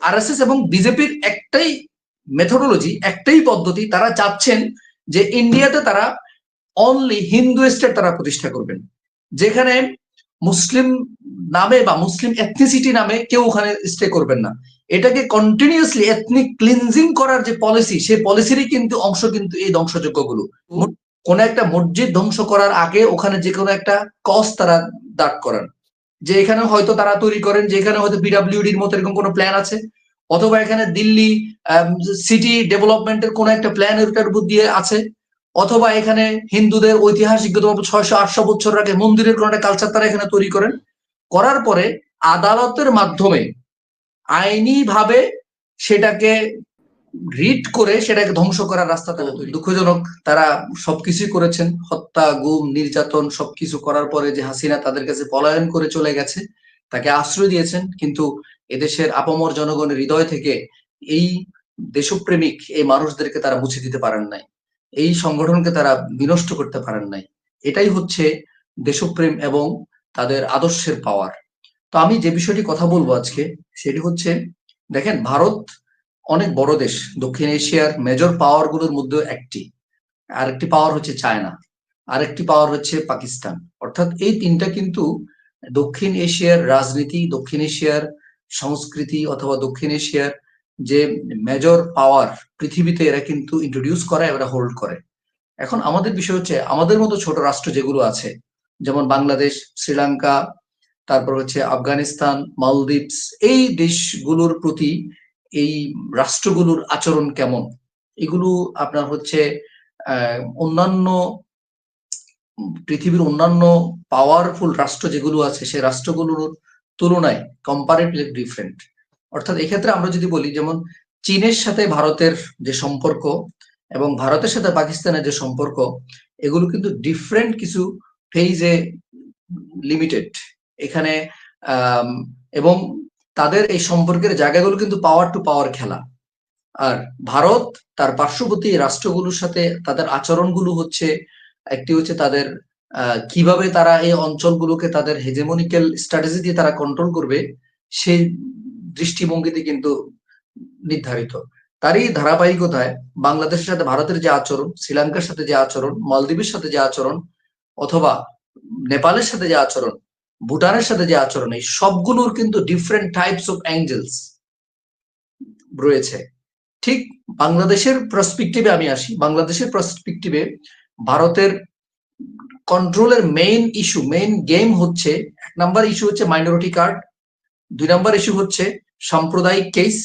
RSS এবং বিজেপির একটাই মেথোডোলজি একটাই পদ্ধতি তারা চাচ্ছেন যে ইন্ডিয়াতে তারা অনলি হিন্দু স্টেট তারা প্রতিষ্ঠা করবেন। যেখানে মুসলিম নামে বা মুসলিম এথনিসিটি নামে কেউ ওখানে স্টে করবেন না। এটাকে কন্টিনিউসলি এথনিক ক্লিনজিং করার যে পলিসি সেই পলিসিরই কিন্তু অংশ কিন্তু এই ধ্বংসযোগ্যগুলো কোন একটা মসজিদ ধ্বংস করার আগে ওখানে যে কোনো একটা কস তারা দাঁড় করান। যে এখানে হয়তো তারা তৈরি করেন, যে এখানে হয়তো পিডাব্লিউডির মতো এরকম কোনো প্ল্যান আছে। অথবা এখানে দিল্লি সিটি ডেভেলপমেন্টের কোন একটা প্ল্যান এটার উপর দিয়ে আছে। অথবা এখানে হিন্দুদের ঐতিহাসিক ছয়শো, আটশো বছর আগে মন্দিরের কোন একটা কালচার তারা এখানে তৈরি করেন। করার পরে আদালতের মাধ্যমে আইনি ভাবে সেটাকে রিড করে সেটাকে ধ্বংস করার রাস্তা তারা তৈরি। দুঃখজনক, তারা সবকিছুই করেছেন। হত্যা, গুম, নির্যাতন সবকিছু করার পরে যে হাসিনা তাদের কাছে পলায়ন করে চলে গেছে, তাকে আশ্রয় দিয়েছেন। কিন্তু এদেশের আপমর জনগণের হৃদয় থেকে এই দেশপ্রেমিক, এই মানুষদেরকে তারা মুছে দিতে পারেন নাই। এই সংগঠনকে তারা বিনষ্ট করতে পারেন নাই। এটাই হচ্ছে দেশপ্রেম এবং তাদের আদর্শের পাওয়ার তো আমি যে বিষয়টি কথা বলব আজকে, সেটি হচ্ছে, দেখেন, ভারত অনেক বড় দেশ, দক্ষিণ এশিয়ার মেজর পাওয়ারগুলোর মধ্যে একটি। আরেকটি পাওয়ার হচ্ছে চায়না, আরেকটি পাওয়ার হচ্ছে পাকিস্তান। অর্থাৎ এই তিনটা কিন্তু দক্ষিণ এশিয়ার রাজনীতি, দক্ষিণ এশিয়ার সংস্কৃতি অথবা দক্ষিণ এশিয়ার যে মেজর পাওয়ার পৃথিবীতে এরা কিন্তু ইন্ট্রোডিউস করে, এরা হোল্ড করে। এখন আমাদের বিষয় হচ্ছে, আমাদের মতো ছোট রাষ্ট্র যেগুলো আছে, যেমন বাংলাদেশ, শ্রীলঙ্কা, তারপর হচ্ছে আফগানিস্তান, মালদ্বীপস, এই দেশগুলোর প্রতি এই রাষ্ট্রগুলোর আচরণ কেমন? এগুলো আপনার হচ্ছে অন্যান্য পৃথিবীর অন্যান্য পাওয়ারফুল রাষ্ট্র যেগুলো আছে, সেই রাষ্ট্রগুলোর তুলনায় কম্পারেটিভলি ডিফারেন্ট অর্থাৎ এক্ষেত্রে আমরা যদি বলি, যেমন চীনের সাথে ভারতের যে সম্পর্ক এবং ভারতের সাথে পাকিস্তানের যে সম্পর্ক, এগুলো কিন্তু ডিফারেন্ট কিছু ফেইজে লিমিটেড এখানে এবং তাদের এই সম্পর্কের জায়গাগুলো কিন্তু পাওয়ার টু পাওয়ার খেলা। আর ভারত তার পার্শ্ববর্তী রাষ্ট্রগুলোর সাথে তাদের আচরণগুলো হচ্ছে, একটি হচ্ছে তাদের কীভাবে তারা এই অঞ্চলগুলোকে তাদের হেজেমনিক্যাল স্ট্র্যাটেজি দিয়ে তারা কন্ট্রোল করবে, সেই দৃষ্টিভঙ্গিতে কিন্তু নির্ধারিত। তারই ধারাবাহিকতায় বাংলাদেশের সাথে ভারতের যে আচরণ, শ্রীলঙ্কার সাথে যে আচরণ, মালদ্বীপের সাথে যে আচরণ, অথবা নেপালের সাথে যে আচরণ ভুটানের সাথে যে আচরণ, এই সবগুলোর কিন্তু ডিফারেন্ট টাইপস অফ অ্যাঙ্গেলস রয়েছে। ঠিক বাংলাদেশের প্রসপেক্টিভে আমি আসি। বাংলাদেশের প্রসপেক্টিভে ভারতের কন্ট্রোলের মেইন ইস্যু মেইন গেম হচ্ছে, এক নাম্বার ইস্যু হচ্ছে মাইনরিটি কার্ড দুই নাম্বার ইস্যু হচ্ছে সাম্প্রদায়িক কেস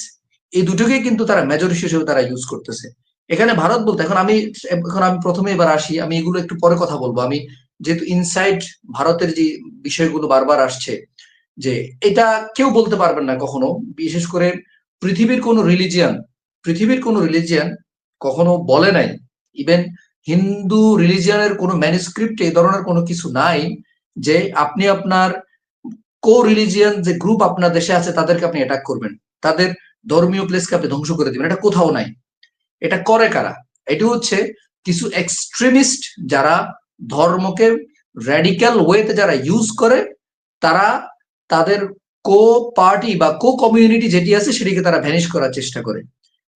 এই দুটোকে কিন্তু তারা মেজর ইস্যু হিসেবে তারা ইউজ করতেছে। এখানে ভারত বলতে, এখন আমি এখন আমি প্রথমে এবার আসি, আমি এগুলো একটু পরে কথা বলব। আমি যেহেতু ইনসাইড ভারতের যে বিষয়গুলো বারবার আসছে, যে এটা কেউ বলতে পারবেন না কখনো, বিশেষ করে পৃথিবীর কোন রিলিজিয়ান পৃথিবীর কোন রিলিজিয়ান কখনো বলে নাই। ইভেন হিন্দু রিলিজিয়ানের কোনো ম্যানুস্ক্রিপ্ট এই ধরনের কোনো কিছু নাই, যে আপনি আপনার কো রিলিজিয়ান যে গ্রুপ আপনার দেশে আছে, তাদেরকে আপনি অ্যাটাক করবেন। তাদের ধর্মীয় প্লেসকে আপনি ধ্বংস করে দিবেন। এটা কোথাও নাই। এটা করে কারা? এটা হচ্ছে কিছু এক্সট্রিমিস্ট যারা ধর্মকে র্যাডিক্যাল ওয়েতে যারা ইউজ করে, তারা তাদের কো পার্টি বা কো কমিউনিটি যেটি আছে সেটিকে তারা ভ্যানিশ করার চেষ্টা করে।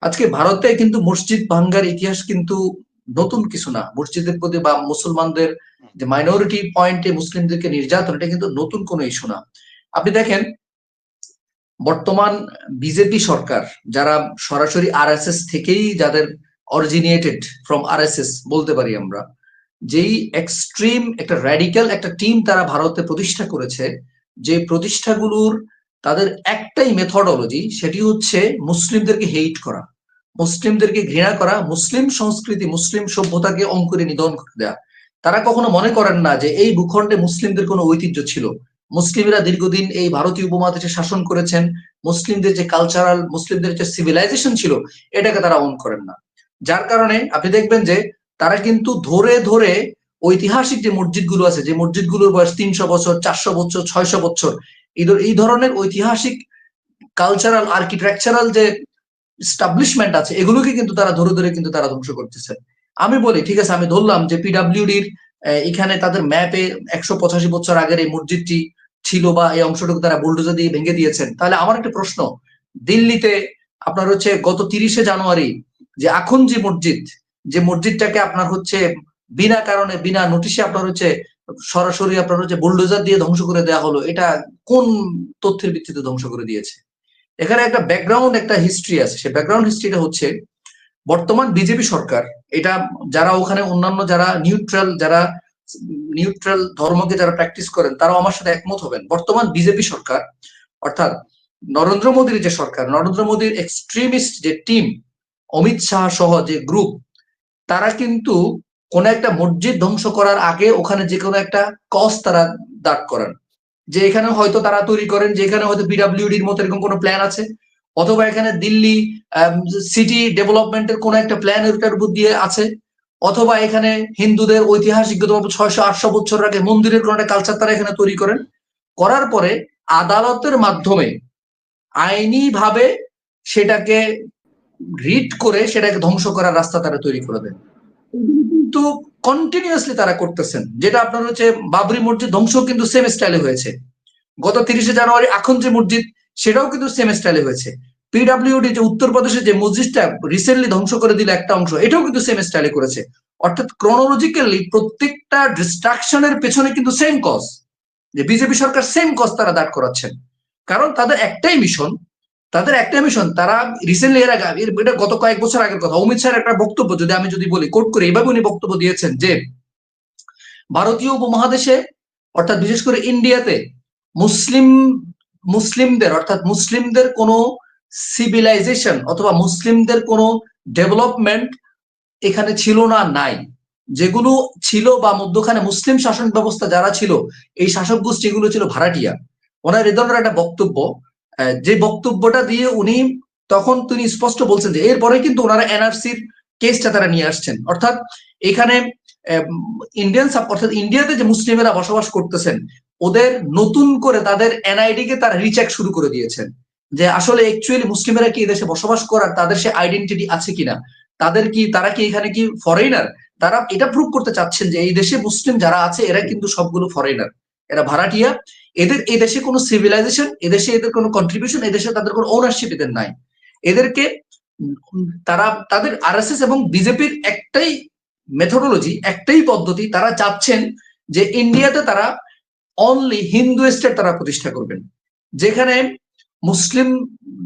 আজকে ভারতে কিন্তু মসজিদ ভাঙ্গার ইতিহাস কিন্তু নতুন কিছু না। মসজিদের প্রতি বা মুসলমানদের যে মাইনরিটি পয়েন্টে মুসলিমদেরকে নির্যাতন, এটা কিন্তু নতুন কোনো ইস্যু না। আপনি দেখেন, বর্তমান বিজেপি সরকার, যারা সরাসরি আর থেকেই যাদের অরিজিনিয়েটেড ফ্রম আর বলতে পারি আমরা যেই এক্সট্রিম একটা র্যাডিক্যাল একটা টিম তারা ভারতে প্রতিষ্ঠা করেছে, যে প্রতিষ্ঠাগুলোর তাদের একটাই মেথডোলজি সেটি হচ্ছে মুসলিমদেরকে হেইট করা, মুসলিমদেরকে ঘৃণা করা, মুসলিম সংস্কৃতি, মুসলিম সভ্যতাকে অঙ্কুরে নিধন করে দেয়া। তারা কখনো মনে করেন না যে এই ভূখণ্ডে মুসলিমদের কোনো ঐতিহ্য ছিল। মুসলিমরা দীর্ঘদিন এই ভারতীয় উপমহাদেশে শাসন করেছেন, মুসলিমদের যে কালচারাল মুসলিমদের যে সিভিলাইজেশন ছিল, এটাকে তারা অন করেন না। যার কারণে আপনি দেখবেন যে তারা কিন্তু ধরে ধরে ঐতিহাসিক যে মসজিদগুলো আছে, যে মসজিদগুলোর বয়স তিনশো বছর, চারশো বছর, ছয়শো বছর, এই ধরনের ঐতিহাসিক কালচারাল আর্কিটেকচারাল যে স্টাবলিশমেন্ট আছে, এগুলোকে কিন্তু তারা ধরে ধরে কিন্তু তারা ধ্বংস করতেছে। আমি বলি, ঠিক আছে, আমি ধরলাম যে পিডাব্লিউডির এখানে তাদের ম্যাপে একশো পঁচাশি বছর আগের এই মসজিদটি ছিল বা এই অংশটুকু তারা বুলডোজার দিয়ে ভেঙে দিয়েছেন। তাহলে আমার একটা প্রশ্ন, দিল্লিতে আপনার হচ্ছে গত তিরিশে জানুয়ারি যে এখন যে মসজিদ যে মসজিদটাকে আপনার হচ্ছে বিনা কারণে, বিনা নোটিশে আপনার হচ্ছে সরাসরি আপনার হচ্ছে বুলডোজার দিয়ে ধ্বংস করে দেওয়া হলো, এটা কোন তথ্যের ভিত্তিতে ধ্বংস করে দিয়েছে? এখানে একটা ব্যাকগ্রাউন্ড একটা হিস্ট্রি আছে। সে ব্যাকগ্রাউন্ড হিস্ট্রিটা হচ্ছে, বর্তমান বিজেপি সরকার, এটা যারা ওখানে অন্যান্য যারা নিউট্রাল যারা নিউট্রাল ধর্মকে যারা প্র্যাকটিস করেন, তারাও আমার সাথে একমত হবেন। বর্তমান বিজেপি সরকার, অর্থাৎ নরেন্দ্র মোদীর যে সরকার, নরেন্দ্র মোদীর এক্সট্রিমিস্ট যে টিম অমিত শাহ সহ যে গ্রুপ তারা কিন্তু কোন একটা মসজিদ ধ্বংস করার আগে ওখানে যে কোনো একটা কস তারা দাগ করান। যে এখানে হয়তো তারা তৈরি করেন, যে এখানে হয়তো পিডাব্লিউডির মতো এরকম কোনো প্ল্যান আছে। অথবা এখানে দিল্লি সিটি ডেভেলপমেন্টের কোন একটা প্ল্যান এটার উপর দিয়ে আছে। অথবা এখানে হিন্দুদের ঐতিহাসিকগত ছয়শো আটশো বছর আগে মন্দিরের কোন একটা কালচার তারা এখানে তৈরি করেন। করার পরে আদালতের মাধ্যমে আইনি ভাবে সেটাকে রিড করে সেটাকে ধ্বংস করার রাস্তা তারা তৈরি করে দেন কিন্তু কন্টিনিউয়াসলি তারা করতেছেন। যেটা আপনার হচ্ছে বাবরি মসজিদ ধ্বংস কিন্তু সেম স্টাইলে হয়েছে। গত তিরিশে জানুয়ারি এখন যে মসজিদ, সেটাও কিন্তু সেম স্টাইলে হয়েছে। পিডাব্লিউডি যে উত্তরপ্রদেশে যে মসজিদটা রিসেন্টলি ধ্বংস করে দিল একটা অংশ, এটাও কিন্তু সেম স্টাইলে করেছে। অর্থাৎ ক্রোনোলজিক্যালি প্রত্যেকটা ডিস্ট্রাকশনের পেছনে কিন্তু সেম কজ যে বিজেপি সরকার সেম কজ তারা দাঁড় করাচ্ছেন। কারণ তাদের একটাই মিশন তাদের একটাই মিশন তারা রিসেন্টলি এর আগে এটা গত কয়েক বছর আগের কথা, অমিত শাহের একটা বক্তব্য, যদি আমি যদি বলি কোট করে এইভাবে উনি বক্তব্য দিয়েছেন যে, ভারতীয় উপমহাদেশে, অর্থাৎ বিশেষ করে ইন্ডিয়াতে, মুসলিম, মুসলিমদের, অর্থাৎ মুসলিমদের কোনো সিভিলাইজেশন অথবা মুসলিমদের কোনো ডেভেলপমেন্ট এখানে ছিল না, নাই। যেগুলো ছিল বা মধ্যখানে মুসলিম শাসন ব্যবস্থা যারা ছিল, এই শাসক গোষ্ঠীগুলো ছিল ভাড়াটিয়া। ওনার এ ধরনের একটা বক্তব্য যে বক্তব্যটা দিয়ে উনি তখন তিনি স্পষ্ট বলছেন যে এরপরে কিন্তু ওনারা এনআরসির কেসটা তারা নিয়ে আসছেন। অর্থাৎ এখানে ইন্ডিয়ান অর্থাৎ ইন্ডিয়াতে যে মুসলিমেরা বসবাস করতেছেন, ওদের নতুন করে তাদের এনআইডি কে তারা রিচেক শুরু করে দিয়েছেন। যে আসলে অ্যাকচুয়ালি মুসলিমেরা কি দেশে বসবাস করার, তাদের সে আইডেন্টিটি আছে কিনা? তাদের কি, তারা কি এখানে কি ফরেনার তারা এটা প্রুভ করতে চাচ্ছেন যে এই দেশে মুসলিম যারা আছে, এরা কিন্তু সবগুলো ফরেনার এরা ভাড়াটিয়া। এদের, এই দেশে কোনো সিভিলাইজেশন এদেশে এদের কোনো কন্ট্রিবিউশন এদেশে তাদের কোনো ওনারশিপ এদের নাই। এদেরকে তারা, তাদের আর এবং বিজেপির একটাই মেথোডোলজি একটাই পদ্ধতি, তারা চাচ্ছেন যে ইন্ডিয়াতে তারা অনলি হিন্দু স্টেট তারা প্রতিষ্ঠা করবেন। যেখানে মুসলিম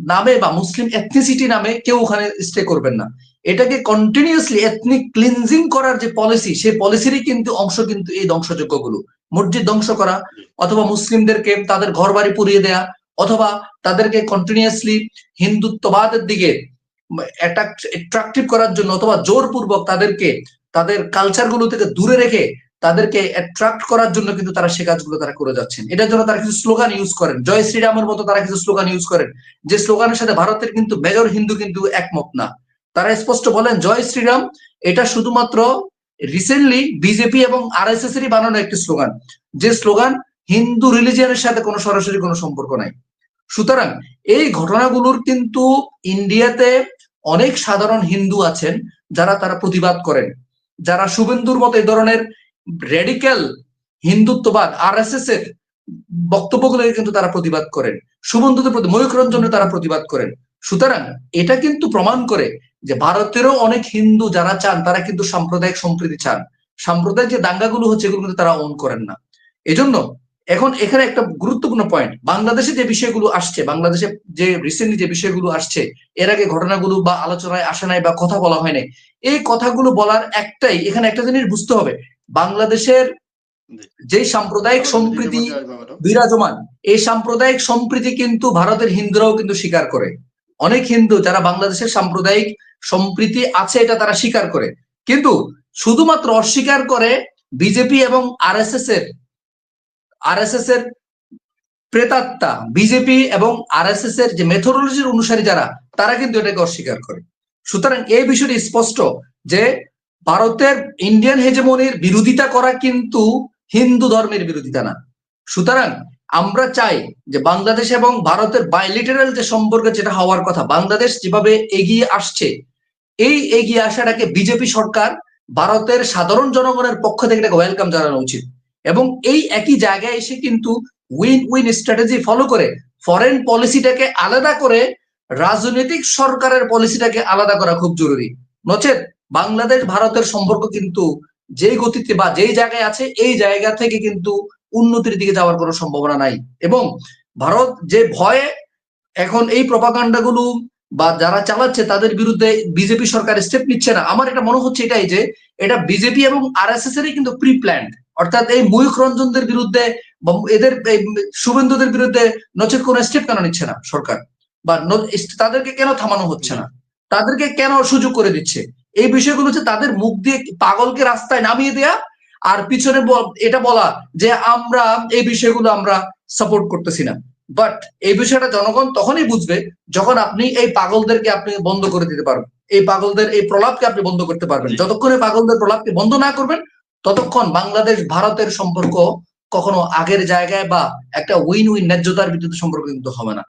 নামে বা মুসলিম এথনিসিটি নামে কেউ ওখানে স্টে করবেন না। এটাকে কন্টিনিউসলি এথনিক ক্লিনজিং করার যে পলিসি সেই পলিসিরই কিন্তু অংশ কিন্তু এই ধ্বংসযোগ্যগুলো মসজিদ ধ্বংস করা, অথবা মুসলিমদেরকে তাদের ঘর বাড়ি পুড়িয়ে দেয়া, অথবা তাদেরকে কন্টিনিউসলি হিন্দুত্ববাদের দিকে অ্যাট্রাকটিভ করার জন্য অথবা জোরপূর্বক তাদেরকে, তাদের কালচারগুলো থেকে দূরে রেখে তাদেরকে অ্যাট্রাক্ট করার জন্য কিন্তু তারা সে কাজগুলো তারা করে যাচ্ছেন। এটার জন্য তারা কিছু স্লোগান ইউজ করেন। জয় শ্রীরামের মতো তারা কিছু স্লোগান ইউজ করেন। যে স্লোগানের সাথে ভারতের কিন্তু মেজর হিন্দু কিন্তু একমত না। তারা স্পষ্ট বলেন, জয় শ্রীরাম। এটা শুধুমাত্র রিসেন্টলি বিজেপি এবং আর এস এস এরই বানানো একটি স্লোগান। যে স্লোগান, হিন্দু রিলিজিয়নের সাথে কোনো সরাসরি কোনো সম্পর্ক নাই। সুতরাং এই ঘটনাগুলোর কিন্তু ইন্ডিয়াতে অনেক সাধারণ হিন্দু আছেন, যারা তারা প্রতিবাদ করেন। যারা শুভেন্দুর মতো এই ধরনের রেডিক্যাল হিন্দুত্ববাদ আর এস এস এর বক্তব্যগুলোকে কিন্তু তারা প্রতিবাদ করেন। শুভেন্দুদের প্রতি ময়ূক রঞ্জনে তারা প্রতিবাদ করেন। সুতরাং এটা কিন্তু প্রমাণ করে যে ভারতেরও অনেক হিন্দু যারা চান তারা কিন্তু সাম্প্রদায়িক সম্প্রীতি চান। সাম্প্রদায়িক যে দাঙ্গাগুলো হচ্ছে এগুলো কিন্তু তারা অন করেন না। এজন্য এখন এখানে একটা গুরুত্বপূর্ণ পয়েন্ট বাংলাদেশে যে বিষয়গুলো আসছে বাংলাদেশে যে রিসেন্টলি যে বিষয়গুলো আসছে এর আগে ঘটনাগুলো বা আলোচনায় আসে নাই বা কথা বলা হয় নাই এই কথাগুলো বলার একটাই এখানে একটা জিনিস বুঝতে হবে বাংলাদেশের যে সাম্প্রদায়িক সম্প্রীতি বিরাজমান এই সাম্প্রদায়িক সম্প্রীতি কিন্তু ভারতের হিন্দুরাও কিন্তু স্বীকার করে। অনেক হিন্দু যারা বাংলাদেশের সাম্প্রদায়িক সম্প্রীতি আছে এটা তারা স্বীকার করে। কিন্তু শুধুমাত্র অস্বীকার করে বিজেপি এবং আর এস এর আর এর প্রেতাত্মা বিজেপি এবং আর এর যে মেথোডোলজির অনুসারী যারা, তারা কিন্তু এটাকে অস্বীকার করে। সুতরাং এই বিষয়টি স্পষ্ট যে ভারতের ইন্ডিয়ান হেজেমনির বিরোধিতা করা কিন্তু হিন্দু ধর্মের বিরোধিতা না। সুতরাং আমরা চাই যে বাংলাদেশ এবং ভারতের বাইলিটারাল যে সম্পর্ক যেটা হওয়ার কথা, বাংলাদেশ যেভাবে এগিয়ে আসছে, এই এগিয়ে আসাটাকে বিজেপি সরকার ভারতের সাধারণ জনগণের পক্ষ থেকে এটাকে ওয়েলকাম জানানো উচিত। এবং এই একই জায়গায় এসে কিন্তু উইন উইন স্ট্র্যাটেজি ফলো করে ফরেন পলিসিটাকে আলাদা করে রাজনৈতিক সরকারের পলিসিটাকে আলাদা করা খুব জরুরি। নচেত বাংলাদেশ ভারতের সম্পর্ক কিন্তু যেই গতিতে বা যেই জায়গায় আছে, এই জায়গা থেকে কিন্তু উন্নতির দিকে যাওয়ার কোনো সম্ভাবনা নাই। এবং ভারত যে ভয়ে এখন এই প্রপাকাণ্ডাগুলো বা যারা চালাচ্ছে তাদের বিরুদ্ধে বিজেপি সরকার স্টেপ নিচ্ছে না। আমার এটা মনে হচ্ছে এটাই যে, এটা বিজেপি এবং আর এস এস এরই কিন্তু প্রি প্ল্যান্ড অর্থাৎ এই ময়ূক রঞ্জনদের বিরুদ্ধে এদের শুভেন্দুদের বিরুদ্ধে নচেত কোন স্টেপ কেন নিচ্ছে না সরকার? বা তাদেরকে কেন থামানো হচ্ছে না? তাদেরকে কেন সুযোগ করে দিচ্ছে? এই বিষয়গুলো হচ্ছে তাদের মুখ দিয়ে পাগলকে রাস্তায় নামিয়ে দেয়া আর পিছনে এটা বলা যে আমরা এই বিষয়গুলো আমরা সাপোর্ট করতেছি না। বাট এই বিষয়টা জনগণ তখনই বুঝবে যখন আপনি এই পাগলদেরকে আপনি বন্ধ করে দিতে পারবেন। এই পাগলদের এই প্রলাপকে আপনি বন্ধ করতে পারবেন। যতক্ষণ এই পাগলদের প্রলাপকে বন্ধ না করবেন ততক্ষণ বাংলাদেশ ভারতের সম্পর্ক কখনো আগের জায়গায় বা একটা উইন উইন ন্যায্যতার ভিত্তিতে সম্পর্ক কিন্তু হবে না।